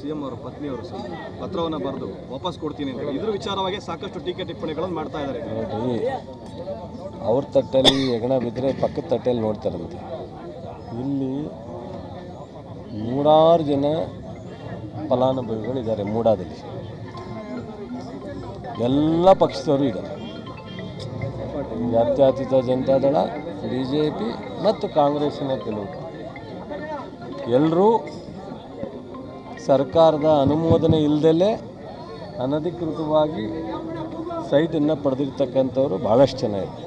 CM ಅವರ ಪತ್ನಿಯವರು sir ಪತ್ರವನ್ನು ಬರೆದು ವಾಪಸ್ ಕೊಡ್ತೀನಿ ಅಂತ ಇದ್ರ ವಿಚಾರವಾಗಿ ಸಾಕಷ್ಟು ಟೀಕೆ ಟಿಪ್ಪಣಿಗಳನ್ನು ಮಾಡ್ತಾ ಇದ್ದಾರೆ. ನೋಡಿ, ಅವ್ರ ತಟ್ಟಲ್ಲಿ ಹೆಗಣ ಬಿದ್ದರೆ ಪಕ್ಕದ ತಟ್ಟೆಯಲ್ಲಿ ನೋಡ್ತಾರಂತೆ. ಇಲ್ಲಿ ನೂರಾರು ಜನ ಫಲಾನುಭವಿಗಳಿದ್ದಾರೆ ಮೂಡಾದಲ್ಲಿ. ಎಲ್ಲ ಪಕ್ಷದವರು ಇದ್ದಾರೆ. ಜಾತ್ಯತೀತ ಜನತಾದಳ ಬಿ ಜೆ ಪಿ ಮತ್ತು ಕಾಂಗ್ರೆಸ್ಸಿನ ಕೆಲವು. ಎಲ್ಲರೂ ಸರ್ಕಾರದ ಅನುಮೋದನೆ ಇಲ್ಲದಲೇ ಅನಧಿಕೃತವಾಗಿ ಸೈಟನ್ನು ಪಡೆದಿರ್ತಕ್ಕಂಥವ್ರು ಭಾಳಷ್ಟು ಜನ ಇದೆ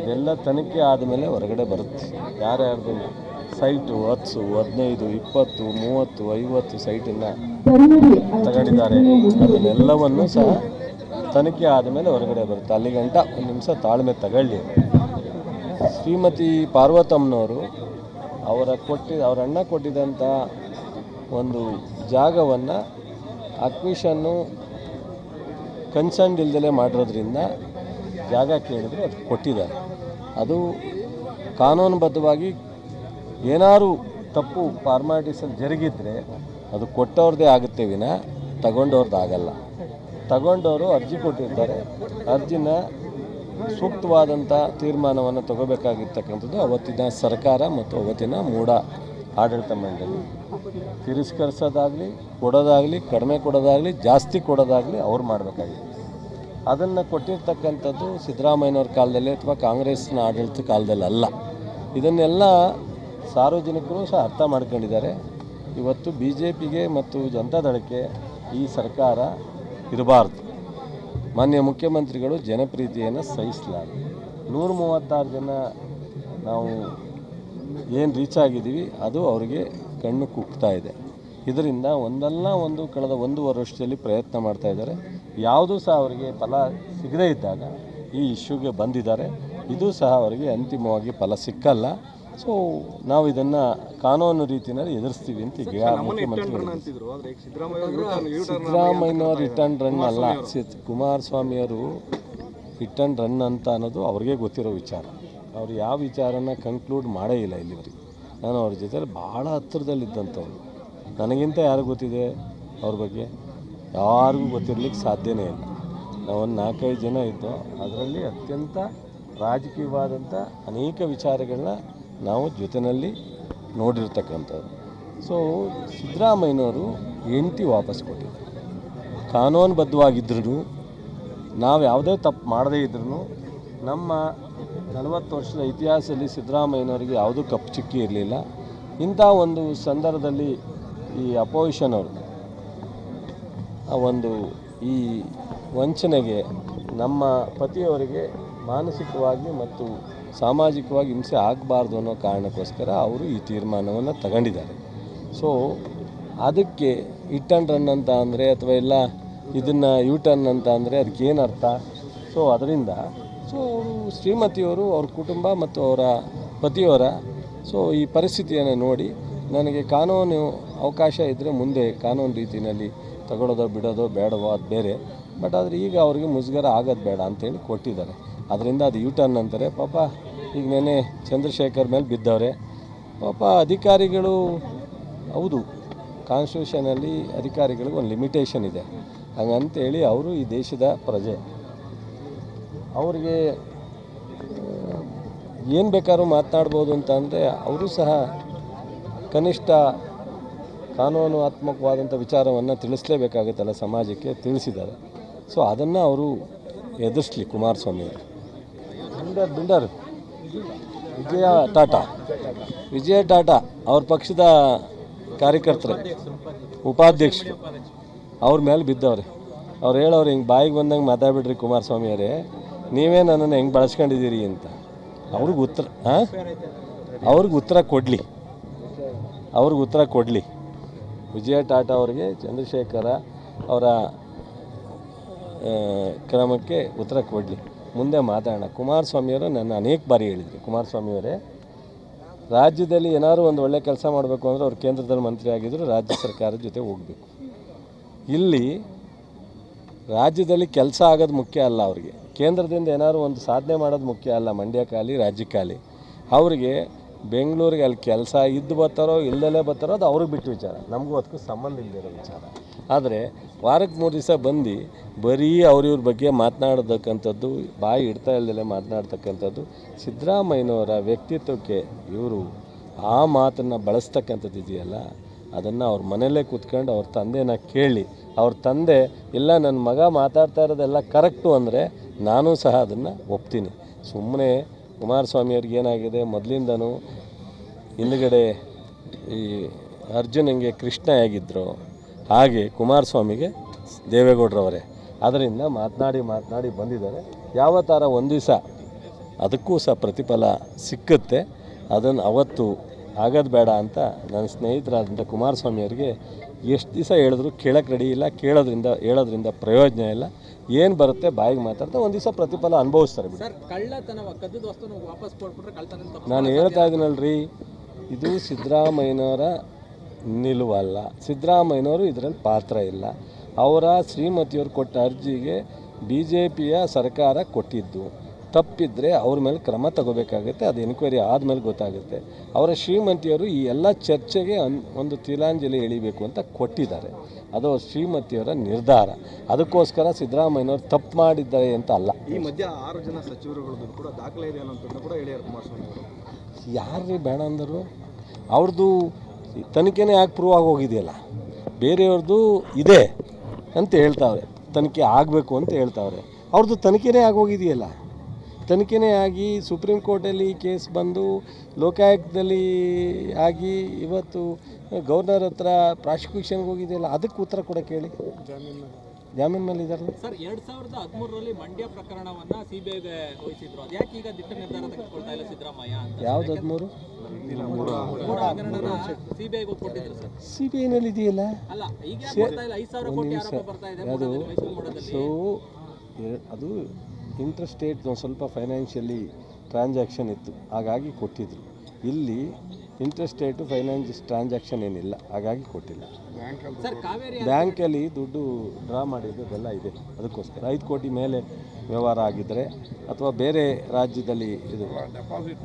ಇದೆಲ್ಲ ತನಿಖೆ ಆದಮೇಲೆ ಹೊರಗಡೆ ಬರುತ್ತೆ. ಯಾರ್ಯಾರ್ದು ಸೈಟು ಹತ್ತು, ಹದಿನೈದು, ಇಪ್ಪತ್ತು, ಮೂವತ್ತು, ಐವತ್ತು ಸೈಟನ್ನು ತಗೊಂಡಿದ್ದಾರೆ. ಅದನ್ನೆಲ್ಲವನ್ನು ಸಹ ತನಿಖೆ ಆದಮೇಲೆ ಹೊರಗಡೆ ಬರುತ್ತೆ. ಅಲ್ಲಿ ಗಂಟ ಒಂದು ನಿಮಿಷ ತಾಳ್ಮೆ ತಗೊಳ್ಳಿ. ಶ್ರೀಮತಿ ಪಾರ್ವತಮ್ಮನವರು ಅವರ ಕೊಟ್ಟಿ, ಅವರ ಅಣ್ಣ ಕೊಟ್ಟಿದ್ದಂಥ ಒಂದು ಜಾಗವನ್ನು ಅಕ್ವಿಷನ್ನು ಕನ್ಸರ್ನ್ ಇಲ್ದಲೇ ಮಾಡಿರೋದ್ರಿಂದ ಜಾಗ ಕೇಳಿದ್ರೆ, ಅದು ಕೊಟ್ಟಿದ್ದಾರೆ. ಅದು ಕಾನೂನುಬದ್ಧವಾಗಿ ಏನಾದರೂ ತಪ್ಪು ಫಾರ್ಮಾಲಿಟೀಸಲ್ಲಿ ಜರುಗಿದ್ರೆ ಅದು ಕೊಟ್ಟವ್ರದ್ದೇ ಆಗುತ್ತೆ ವಿನ ತಗೊಂಡವ್ರದ್ದು ಆಗಲ್ಲ. ತಗೊಂಡವರು ಅರ್ಜಿ ಕೊಟ್ಟಿರ್ತಾರೆ, ಅರ್ಜಿನ ಸೂಕ್ತವಾದಂಥ ತೀರ್ಮಾನವನ್ನು ತಗೋಬೇಕಾಗಿರ್ತಕ್ಕಂಥದ್ದು ಅವತ್ತಿನ ಸರ್ಕಾರ ಮತ್ತು ಅವತ್ತಿನ ಮೂಡ ಆಡಳಿತ ಮಂಡಳಿ. ತಿರಸ್ಕರಿಸೋದಾಗಲಿ, ಕೊಡೋದಾಗಲಿ, ಕಡಿಮೆ ಕೊಡೋದಾಗಲಿ, ಜಾಸ್ತಿ ಕೊಡೋದಾಗಲಿ ಅವ್ರು ಮಾಡಬೇಕಾಗಿದೆ. ಅದನ್ನು ಕೊಟ್ಟಿರ್ತಕ್ಕಂಥದ್ದು ಸಿದ್ದರಾಮಯ್ಯನವ್ರ ಕಾಲದಲ್ಲಿ ಅಥವಾ ಕಾಂಗ್ರೆಸ್ನ ಆಡಳಿತ ಕಾಲದಲ್ಲಿ ಅಲ್ಲ. ಇದನ್ನೆಲ್ಲ ಸಾರ್ವಜನಿಕರು ಸಹ ಅರ್ಥ ಮಾಡ್ಕೊಂಡಿದ್ದಾರೆ. ಇವತ್ತು ಬಿ ಜೆ ಪಿಗೆ ಮತ್ತು ಜನತಾದಳಕ್ಕೆ ಈ ಸರ್ಕಾರ ಇರಬಾರ್ದು. ಮಾನ್ಯ ಮುಖ್ಯಮಂತ್ರಿಗಳು ಜನಪ್ರೀತಿಯನ್ನು ಸಹಿಸಲಾರದು. ನೂರ ಮೂವತ್ತಾರು ಜನ ನಾವು ಏನು ರೀಚ್ ಆಗಿದ್ದೀವಿ ಅದು ಅವರಿಗೆ ಕಣ್ಣು ಕುಗ್ತಾ ಇದೆ. ಇದರಿಂದ ಒಂದಲ್ಲ ಒಂದು ಕಳೆದ ಒಂದೂವರೆ ವರ್ಷದಲ್ಲಿ ಪ್ರಯತ್ನ ಮಾಡ್ತಾ ಇದ್ದಾರೆ. ಯಾವುದೂ ಸಹ ಅವರಿಗೆ ಫಲ ಸಿಗದೇ ಇದ್ದಾಗ ಈ ಇಶ್ಯೂಗೆ ಬಂದಿದ್ದಾರೆ. ಇದು ಸಹ ಅವರಿಗೆ ಅಂತಿಮವಾಗಿ ಫಲ ಸಿಕ್ಕಲ್ಲ. ಸೊ ನಾವು ಇದನ್ನು ಕಾನೂನು ರೀತಿಯಲ್ಲಿ ಎದುರಿಸ್ತೀವಿ ಅಂತ ಈಗ ಮುಖ್ಯಮಂತ್ರಿ ಹೇಳಿದ್ರು. ರಿಟರ್ನ್ ಆದ್ರೆ ಈಗ ಯೂ ಟರ್ನ್ ಸಿದ್ದರಾಮಯ್ಯನವ್ರು ರಿಟ್ ಆ್ಯಂಡ್ ರನ್ ಅಲ್ಲ. ಸಿದ್ ಕುಮಾರಸ್ವಾಮಿಯವರು ರಿಟರ್ನ್ ಆ್ಯಂಡ್ ರನ್ ಅಂತ ಅನ್ನೋದು ಅವ್ರಿಗೆ ಗೊತ್ತಿರೋ ವಿಚಾರ. ಅವ್ರು ಯಾವ ವಿಚಾರನ ಕನ್ಕ್ಲೂಡ್ ಮಾಡೇ ಇಲ್ಲ ಇಲ್ಲಿವರೆಗೆ. ನಾನು ಅವ್ರ ಜೊತೆ ಭಾಳ ಹತ್ತಿರದಲ್ಲಿದ್ದಂಥವ್ರು ನನಗಿಂತ ಯಾರು ಗೊತ್ತಿದೆ ಅವ್ರ ಬಗ್ಗೆ? ಯಾರಿಗೂ ಗೊತ್ತಿರ್ಲಿಕ್ಕೆ ಸಾಧ್ಯವೇ ಇಲ್ಲ. ನಾವೊಂದು ನಾಲ್ಕೈದು ಜನ ಇದ್ದೋ ಅದರಲ್ಲಿ ಅತ್ಯಂತ ರಾಜಕೀಯವಾದಂಥ ಅನೇಕ ವಿಚಾರಗಳನ್ನ ನಾವು ಜೊತೆಯಲ್ಲಿ ನೋಡಿರ್ತಕ್ಕಂಥದ್ದು ಸೊ ಸಿದ್ದರಾಮಯ್ಯನವರು ಹೆಂಡತಿ ವಾಪಸ್ ಕೊಟ್ಟಿದ್ದರು ಕಾನೂನುಬದ್ಧವಾಗಿದ್ದರೂ, ನಾವು ಯಾವುದೇ ತಪ್ಪು ಮಾಡದೇ ಇದ್ರೂ ನಮ್ಮ ನಲವತ್ತು ವರ್ಷದ ಇತಿಹಾಸದಲ್ಲಿ ಸಿದ್ದರಾಮಯ್ಯನವರಿಗೆ ಯಾವುದೂ ಕಪ್ಪು ಚಿಕ್ಕಿ ಇರಲಿಲ್ಲ. ಇಂಥ ಒಂದು ಸಂದರ್ಭದಲ್ಲಿ ಈ ಅಪೋಸಿಷನ್ ಅವರು ಆ ಒಂದು ಈ ವಂಚನೆಗೆ ನಮ್ಮ ಪತಿಯವರಿಗೆ ಮಾನಸಿಕವಾಗಿ ಮತ್ತು ಸಾಮಾಜಿಕವಾಗಿ ಹಿಂಸೆ ಆಗಬಾರ್ದು ಅನ್ನೋ ಕಾರಣಕ್ಕೋಸ್ಕರ ಅವರು ಈ ತೀರ್ಮಾನವನ್ನು ತಗೊಂಡಿದ್ದಾರೆ. ಸೊ ಅದಕ್ಕೆ ಹಿಟ್ ಆ್ಯಂಡ್ ರನ್ ಅಂತ ಅಂದರೆ ಅಥವಾ ಎಲ್ಲ ಇದನ್ನು ಯೂ ಟರ್ನ್ ಅಂತ ಅಂದರೆ ಅದಕ್ಕೆ ಏನು ಅರ್ಥ ಸೊ ಅದರಿಂದ ಸೊ ಅವರು ಶ್ರೀಮತಿಯವರು, ಅವ್ರ ಕುಟುಂಬ ಮತ್ತು ಅವರ ಪತಿಯವರ. ಸೊ ಈ ಪರಿಸ್ಥಿತಿಯನ್ನು ನೋಡಿ ನನಗೆ ಕಾನೂನು ಅವಕಾಶ ಇದ್ದರೆ ಮುಂದೆ ಕಾನೂನು ರೀತಿಯಲ್ಲಿ ತಗೊಳ್ಳೋದೋ, ಬಿಡೋದೋ ಬೇಡವೋ ಅದು ಬೇರೆ. ಬಟ್ ಆದರೆ ಈಗ ಅವ್ರಿಗೆ ಮುಜುಗರ ಆಗೋದು ಬೇಡ ಅಂತೇಳಿ ಕೊಟ್ಟಿದ್ದಾರೆ. ಅದರಿಂದ ಅದು ಯೂ ಟರ್ನ್ ಅಂತಾರೆ. ಪಾಪ, ಈಗ ನೆನೆ ಚಂದ್ರಶೇಖರ್ ಮೇಲೆ ಬಿದ್ದವ್ರೆ. ಪಾಪ ಅಧಿಕಾರಿಗಳು, ಹೌದು ಕಾನ್ಸ್ಟಿಟ್ಯೂಷನಲ್ಲಿ ಅಧಿಕಾರಿಗಳಿಗೆ ಒಂದು ಲಿಮಿಟೇಷನ್ ಇದೆ. ಹಂಗಂತೇಳಿ ಅವರು ಈ ದೇಶದ ಪ್ರಜೆ. ಅವರಿಗೆ ಏನು ಬೇಕಾದ್ರೂ ಮಾತನಾಡ್ಬೋದು ಅಂತ ಅಂದರೆ ಅವರು ಸಹ ಕನಿಷ್ಠ ಕಾನೂನಾತ್ಮಕವಾದಂಥ ವಿಚಾರವನ್ನು ತಿಳಿಸಲೇಬೇಕಾಗುತ್ತಲ್ಲ ಸಮಾಜಕ್ಕೆ ತಿಳಿಸಿದ್ದಾರೆ. ಸೊ ಅದನ್ನು ಅವರು ಎದುರಿಸ್ಲಿ ಕುಮಾರಸ್ವಾಮಿ ಅವರು. Builder builder Vijaya Tata. ವಿಜಯ ಟಾಟಾ ಅವ್ರ ಪಕ್ಷದ ಕಾರ್ಯಕರ್ತರು ಉಪಾಧ್ಯಕ್ಷರು. ಅವ್ರ ಮೇಲೆ ಬಿದ್ದವ್ರೆ. ಅವ್ರು ಹೇಳೋರು ಹಿಂಗೆ ಬಾಯಿಗೆ ಬಂದಂಗೆ ಮಾತಾಡ್ಬಿಡ್ರಿ ಕುಮಾರಸ್ವಾಮಿ ಅವರೇ. ನೀವೇ ನನ್ನನ್ನು ಹೆಂಗೆ ಬಳಸ್ಕೊಂಡಿದ್ದೀರಿ ಅಂತ. ಅವ್ರಿಗೆ ಉತ್ತರ, ಹಾಂ? ಅವ್ರಿಗೆ ಉತ್ತರ ಕೊಡಲಿ. ಅವ್ರಿಗೆ ಉತ್ತರ ಕೊಡಲಿ. ವಿಜಯ ಟಾಟಾ ಅವರಿಗೆ, ಚಂದ್ರಶೇಖರ ಅವರ ಕ್ರಮಕ್ಕೆ ಉತ್ತರ ಕೊಡಲಿ. ಮುಂದೆ ಮಾತಾಡೋಣ. ಕುಮಾರಸ್ವಾಮಿಯವರು ನನ್ನ ಅನೇಕ ಬಾರಿ ಹೇಳಿದರು. ಕುಮಾರಸ್ವಾಮಿಯವರೇ ರಾಜ್ಯದಲ್ಲಿ ಏನಾದರೂ ಒಂದು ಒಳ್ಳೆ ಕೆಲಸ ಮಾಡಬೇಕು ಅಂದರೆ ಅವ್ರು ಕೇಂದ್ರದಲ್ಲಿ ಮಂತ್ರಿ ಆಗಿದ್ದರು ರಾಜ್ಯ ಸರ್ಕಾರದ ಜೊತೆ ಹೋಗಬೇಕು. ಇಲ್ಲಿ ರಾಜ್ಯದಲ್ಲಿ ಕೆಲಸ ಆಗೋದು ಮುಖ್ಯ ಅಲ್ಲ ಅವರಿಗೆ. ಕೇಂದ್ರದಿಂದ ಏನಾದ್ರು ಒಂದು ಸಾಧನೆ ಮಾಡೋದು ಮುಖ್ಯ ಅಲ್ಲ ಮಂಡ್ಯಕ್ಕಾಗಲಿ ರಾಜ್ಯಕ್ಕಾಗಲಿ ಅವರಿಗೆ ಬೆಂಗಳೂರಿಗೆ ಅಲ್ಲಿ ಕೆಲಸ ಇದ್ದು ಬರ್ತಾರೋ ಇಲ್ಲದಲ್ಲೇ ಬರ್ತಾರೋ ಅದು ಅವ್ರಿಗೆ ಬಿಟ್ಟು ವಿಚಾರ. ನಮಗೂ ಅದಕ್ಕೂ ಸಂಬಂಧ ಇಲ್ಲದಿರೋ ವಿಚಾರ. ಆದರೆ ವಾರಕ್ಕೆ ಮೂರು ದಿವಸ ಬಂದು ಬರೀ ಅವ್ರಿವ್ರ ಬಗ್ಗೆ ಮಾತನಾಡತಕ್ಕಂಥದ್ದು ಬಾಯಿ ಇಡ್ತಾ ಇಲ್ಲದಲ್ಲೇ ಮಾತನಾಡ್ತಕ್ಕಂಥದ್ದು, ಸಿದ್ದರಾಮಯ್ಯನವರ ವ್ಯಕ್ತಿತ್ವಕ್ಕೆ ಇವರು ಆ ಮಾತನ್ನು ಬಳಸ್ತಕ್ಕಂಥದ್ದು ಇದೆಯಲ್ಲ? ಅದನ್ನು ಅವ್ರ ಮನೆಯಲ್ಲೇ ಕೂತ್ಕೊಂಡು ಅವ್ರ ತಂದೆನ ಕೇಳಿ, ಅವ್ರ ತಂದೆ, ಇಲ್ಲ ನನ್ನ ಮಗ ಮಾತಾಡ್ತಾ ಇರೋದೆಲ್ಲ ಕರೆಕ್ಟು ಅಂದರೆ ನಾನು ಸಹ ಅದನ್ನು ಒಪ್ತೀನಿ. ಸುಮ್ಮನೆ ಕುಮಾರಸ್ವಾಮಿಯವ್ರಿಗೆ ಏನಾಗಿದೆ, ಮೊದಲಿಂದನೂ ಹಿಂದುಗಡೆ ಈ ಅರ್ಜುನಂಗೆ ಕೃಷ್ಣ ಹೇಗಿದ್ದರು ಹಾಗೆ ಕುಮಾರಸ್ವಾಮಿಗೆ ದೇವೇಗೌಡರವರೇ. ಅದರಿಂದ ಮಾತನಾಡಿ ಮಾತನಾಡಿ ಬಂದಿದ್ದಾರೆ. ಯಾವ ಥರ ಒಂದು ದಿವಸ ಅದಕ್ಕೂ ಸಹ ಪ್ರತಿಫಲ ಸಿಕ್ಕುತ್ತೆ. ಅದನ್ನು ಅವತ್ತು ಆಗೋದು ಬೇಡ ಅಂತ ನನ್ನ ಸ್ನೇಹಿತರಾದಂಥ ಕುಮಾರಸ್ವಾಮಿ ಅವರಿಗೆ ಎಷ್ಟು ದಿವಸ ಹೇಳಿದ್ರು ಕೇಳಕ್ಕೆ ರೆಡಿ ಇಲ್ಲ ಕೇಳೋದ್ರಿಂದ ಹೇಳೋದ್ರಿಂದ ಪ್ರಯೋಜನ ಇಲ್ಲ. ಏನು ಬರುತ್ತೆ ಬಾಯಿಗೆ ಮಾತಾಡ್ತಾ ಒಂದು ದಿವಸ ಪ್ರತಿಫಲ ಅನುಭವಿಸ್ತಾರೆ ಬಿಡಿ. ನಾನು ಹೇಳ್ತಾ ಇದ್ದೀನಲ್ರಿ ಇದು ಸಿದ್ದರಾಮಯ್ಯನವರ ನಿಲುವಲ್ಲ ಸಿದ್ದರಾಮಯ್ಯನವರು ಇದರಲ್ಲಿ ಪಾತ್ರ ಇಲ್ಲ. ಅವರ ಶ್ರೀಮತಿಯವರು ಕೊಟ್ಟ ಅರ್ಜಿಗೆ ಬಿ ಜೆ ಪಿಯ ಸರ್ಕಾರ ಕೊಟ್ಟಿದ್ದು. ತಪ್ಪಿದ್ರೆ ಅವ್ರ ಮೇಲೆ ಕ್ರಮ ತಗೋಬೇಕಾಗುತ್ತೆ ಅದು ಎನ್ಕ್ವೈರಿ ಆದಮೇಲೆ ಗೊತ್ತಾಗುತ್ತೆ. ಅವರ ಶ್ರೀಮತಿಯವರು ಈ ಎಲ್ಲ ಚರ್ಚೆಗೆ ಒಂದು ತಿಲಾಂಜಲಿ ಎಳಿಬೇಕು ಅಂತ ಕೊಟ್ಟಿದ್ದಾರೆ. ಅದು ಶ್ರೀಮತಿಯವರ ನಿರ್ಧಾರ. ಅದಕ್ಕೋಸ್ಕರ ಸಿದ್ದರಾಮಯ್ಯನವರು ತಪ್ಪು ಮಾಡಿದ್ದಾರೆ ಅಂತ ಅಲ್ಲ. ಈ ಮಧ್ಯೆ ಆರು ಜನ ಸಚಿವರುಗಳದ್ದು ಕೂಡ ದಾಖಲೆ ಇದೆ ಅನ್ನೋದನ್ನು ಕೂಡ ಹೇಳ್ಯಾರ ಕುಮಾರಸ್ವಾಮಿ ಅವರು ಬೇಡ ಅಂದರು? ಅವ್ರದ್ದು ತನಿಖೆನೇ ಯಾಕೆ ಪ್ರೂವ್ ಆಗಿ ಹೋಗಿದೆಯಲ್ಲ ಬೇರೆಯವ್ರದ್ದು ಇದೆ ಅಂತ ಹೇಳ್ತಾವ್ರೆ. ತನಿಖೆ ಆಗಬೇಕು ಅಂತ ಹೇಳ್ತಾವ್ರೆ. ಅವ್ರದ್ದು ತನಿಖೆನೇ ಆಗೋಗಿದೆಯಲ್ಲ? ತನಿಖೆನೇ ಆಗಿ ಸುಪ್ರೀಂ ಕೋರ್ಟಲ್ಲಿ ಕೇಸ್ ಬಂದು ಲೋಕಾಯುಕ್ತದಲ್ಲಿ ಆಗಿ ಇವತ್ತು ಗವರ್ನರ್ ಹತ್ರ ಪ್ರಾಸಿಕ್ಯೂಷನ್ಗೆ ಹೋಗಿದೆಯಲ್ಲ ಅದಕ್ಕೆ ಉತ್ತರ ಕೂಡ ಕೇಳಿ. ಜಾಮೀನ್ ಮೇಲೆ ಇದಾರಲ್ಲ ಸರ್ ಎರಡು ಸಾವಿರದ ಹದಿಮೂರರಲ್ಲಿ ಮಂಡ್ಯ ಪ್ರಕರಣವನ್ನ ಸಿಬಿಐಗೆ ವಹಿಸಿದ್ರು. ಅದ್ಯಾಕೆ ಈಗ ದಿಟ್ಟ ನಿರ್ಧಾರ ತೆಗೆದುಕೊಳ್ತಾ ಇಲ್ಲ ಸಿದ್ದರಾಮಯ್ಯ ಅಂತ? ಯಾವ್ದು ಹದಿಮೂರು? ಮೂರು ಹಗರಣನ ಸಿಬಿಐಗೆ ಕೊಟ್ಟಿದ್ರು ಸರ್. ಸಿ ಬಿ ಐನಲ್ಲಿ ಇದೆಯಲ್ಲ? ಅಲ್ಲ ಈಗ ಐದು ಸಾವಿರ ಕೋಟಿ ಆರೋಪ ಬರ್ತಾ ಇದೆ ಸೊ ಅದು ಇಂಟರ್ ಸ್ಟೇಟ್ ಒಂದು ಸ್ವಲ್ಪ ಫೈನಾನ್ಷಿಯಲಿ ಟ್ರಾನ್ಸಾಕ್ಷನ್ ಇತ್ತು ಹಾಗಾಗಿ ಕೊಟ್ಟಿದ್ದರು ಇಲ್ಲಿ ಇಂಟರ್ ಸ್ಟೇಟು ಫೈನಾನ್ಸ್ ಟ್ರಾನ್ಸಾಕ್ಷನ್ ಏನಿಲ್ಲ ಹಾಗಾಗಿ ಕೊಟ್ಟಿಲ್ಲ. ಬ್ಯಾಂಕಲ್ಲಿ ದುಡ್ಡು ಡ್ರಾ ಮಾಡಿದ್ದೆಲ್ಲ ಇದೆ ಅದಕ್ಕೋಸ್ಕರ. ಐದು ಕೋಟಿ ಮೇಲೆ ವ್ಯವಹಾರ ಆಗಿದ್ದರೆ ಅಥವಾ ಬೇರೆ ರಾಜ್ಯದಲ್ಲಿ ಇದು ಡೆಪಾಸಿಟ್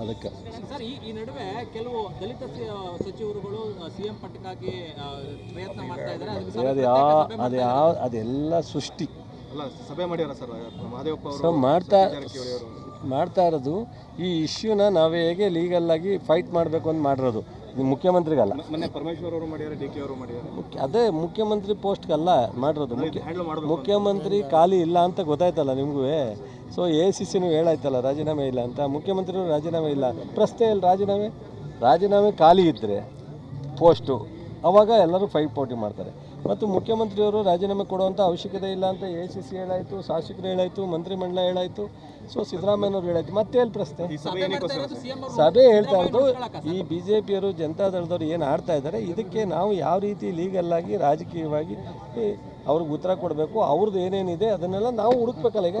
ಅದಕ್ಕೆ. ಸರ್ ಈ ನಡುವೆ ಕೆಲವು ದಲಿತ ಸಿ- ಸಚಿವರುಗಳು ಸಿಎಂ ಪಟ್ಟಕ್ಕಾಗಿ ಪ್ರಯತ್ನ ಮಾಡ್ತಾ ಇದ್ದಾರೆ. ಅದು ಯಾವ ಅದು ಯಾವ ಅದೆಲ್ಲ ಸೃಷ್ಟಿ. ಅಲ್ಲ ಸಭೆ ಮಾಡ್ಯಾರ ಸರ್ ಮಾಡ್ತಾ ಮಾಡ್ತಾ ಇರೋದು ಈ ಇಶ್ಯೂನ ನಾವು ಹೇಗೆ ಲೀಗಲ್ಲಾಗಿ ಫೈಟ್ ಮಾಡಬೇಕು ಅಂತ ಮಾಡಿರೋದು. ಇದು ಮುಖ್ಯಮಂತ್ರಿಗಲ್ಲ ಮೊನ್ನೆ ಪರಮೇಶ್ವರ್ ಅವರು ಮಾಡ್ಯಾರ ಡಿ ಕೆ ಅವರು ಮಾಡ್ಯಾರ ಮುಖ್ಯ ಅದೇ ಮುಖ್ಯಮಂತ್ರಿ ಪೋಸ್ಟ್ಗಲ್ಲ ಮಾಡಿರೋದು. ಮುಖ್ಯ ಮುಖ್ಯಮಂತ್ರಿ ಖಾಲಿ ಇಲ್ಲ ಅಂತ ಗೊತ್ತಾಯ್ತಲ್ಲ ನಿಮಗೂ? ಸೊ ಎ ಸಿ ಸಿನೂ ಹೇಳಾಯ್ತಲ್ಲ ರಾಜೀನಾಮೆ ಇಲ್ಲ ಅಂತ. ಮುಖ್ಯಮಂತ್ರಿ ರಾಜೀನಾಮೆ ಇಲ್ಲ. ಪ್ರಶ್ನೆ ಇಲ್ಲ ರಾಜೀನಾಮೆ? ರಾಜೀನಾಮೆ ಖಾಲಿ ಇದ್ದರೆ ಪೋಸ್ಟು ಅವಾಗ ಎಲ್ಲರೂ ಫೈಟ್ ಪೋಟಿ ಮಾಡ್ತಾರೆ. ಮತ್ತು ಮುಖ್ಯಮಂತ್ರಿಯವರು ರಾಜೀನಾಮೆ ಕೊಡುವಂಥ ಅವಶ್ಯಕತೆ ಇಲ್ಲ ಅಂತ ಎ ಸಿ ಸಿ ಹೇಳಾಯಿತು ಶಾಸಕರು ಹೇಳಾಯಿತು ಮಂತ್ರಿಮಂಡಲ ಹೇಳಾಯಿತು. ಸೊ ಸಿದ್ದರಾಮಯ್ಯನವ್ರು ಹೇಳಾಯ್ತು. ಮತ್ತೆ ಎಲ್ಲಿ ಪ್ರಶ್ನೆ? ಸಭೆ ಏನಕ್ಕೋಸ್ಕರ ಸಿಎಂ ಅವರು ಸಭೆ ಹೇಳ್ತಾ ಇರೋದು ಈ ಬಿ ಜೆ ಪಿಯವರು ಜನತಾದಳದವ್ರು ಏನು ಆಡ್ತಾ ಇದ್ದಾರೆ ಇದಕ್ಕೆ ನಾವು ಯಾವ ರೀತಿ ಲೀಗಲ್ಲಾಗಿ ರಾಜಕೀಯವಾಗಿ ಈ, ಅವ್ರಿಗೆ ಉತ್ತರ ಕೊಡಬೇಕು ಅವ್ರದ್ದು ಏನೇನಿದೆ ಅದನ್ನೆಲ್ಲ ನಾವು ಹುಡುಕ್ಬೇಕಲ್ಲ ಈಗ?